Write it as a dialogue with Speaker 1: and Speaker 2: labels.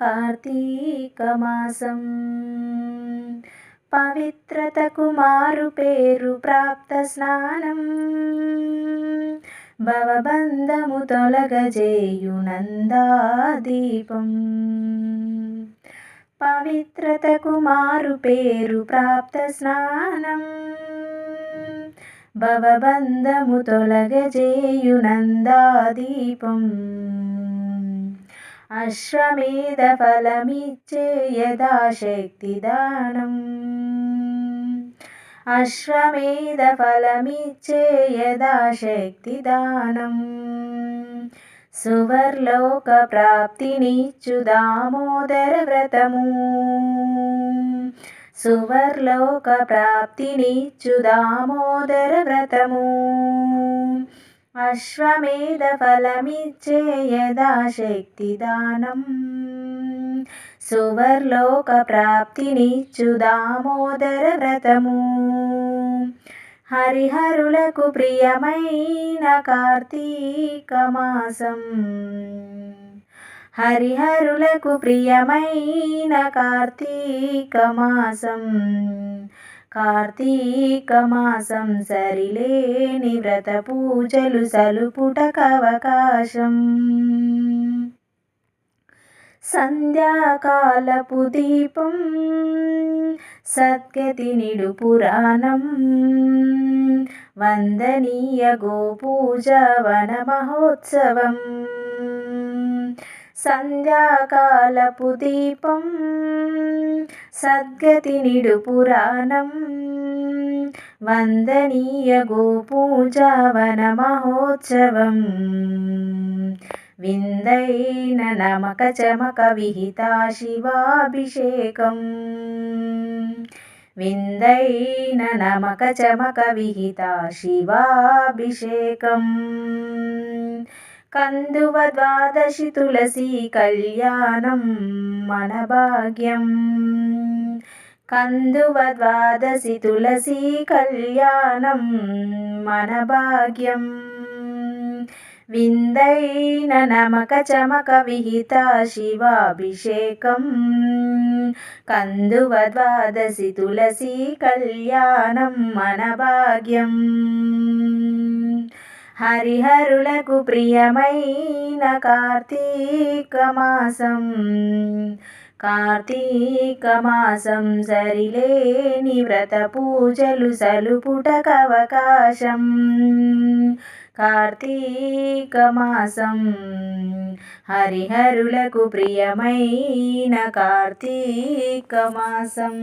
Speaker 1: కార్తీకమాసం. పవిత్రతకు మారు పేరు ప్రాప్త స్నానం భవబంధము తొలగజేయునందాదీపం. పవిత్రతకు మారు పేరు ప్రాప్త స్నానం భవబంధము తొలగజేయునందాదీపం. అశ్వమేధ ఫలమిచ్చే యథాశక్తి దానం. అశ్వమేధ ఫలమిచ్చే యథాశక్తి దానం. సువర్లోక ప్రాప్తినిచ్చు దామోదర వ్రతము. సువర్లోక ప్రాప్తినిచ్చు దామోదర వ్రతము. అశ్వమేధ ఫలమిచ్చే యథాశక్తి దానం సువర్లోక ప్రాప్తినిచ్చు దామోదర వ్రతము. హరిహరులకు ప్రియమైన కార్తీక మాసం. హరిహరులకు ప్రియమైన కార్తీక మాసం. కార్తీక మాసం సరిలేని వ్రత పూజలు సలుపుటకవకాశం సంధ్యాకాలపు దీపం సద్గతి నిడు పురాణం వందనీయ గోపూజ వన మహోత్సవం. సంధ్యాకాలపు దీపం సద్గతి నిడు పురాణం. వందనీయ గోపూజావన మహోత్సవం. విందైన నమక చమక విహిత శివాభిషేకం. విందైన నమక చమక విహిత శివాభిషేకం. కందువ ద్వాదశి తులసి కళ్యాణం మన భాగ్యం కందువ ద్వాదశి తులసి కళ్యాణం మన భాగ్యం విందైన నమక చమక విహిత శివాభిషేకం. కందువ ద్వాదశి తులసి కళ్యాణం మన భాగ్యం హరిహరులకు ప్రియమైన కార్తీక మాసం. కార్తీక మాసం సరిలేని వ్రత పూజలు సలుపుటకవకాశం కార్తీక మాసం హరిహరులకు ప్రియమైన కార్తీక మాసం.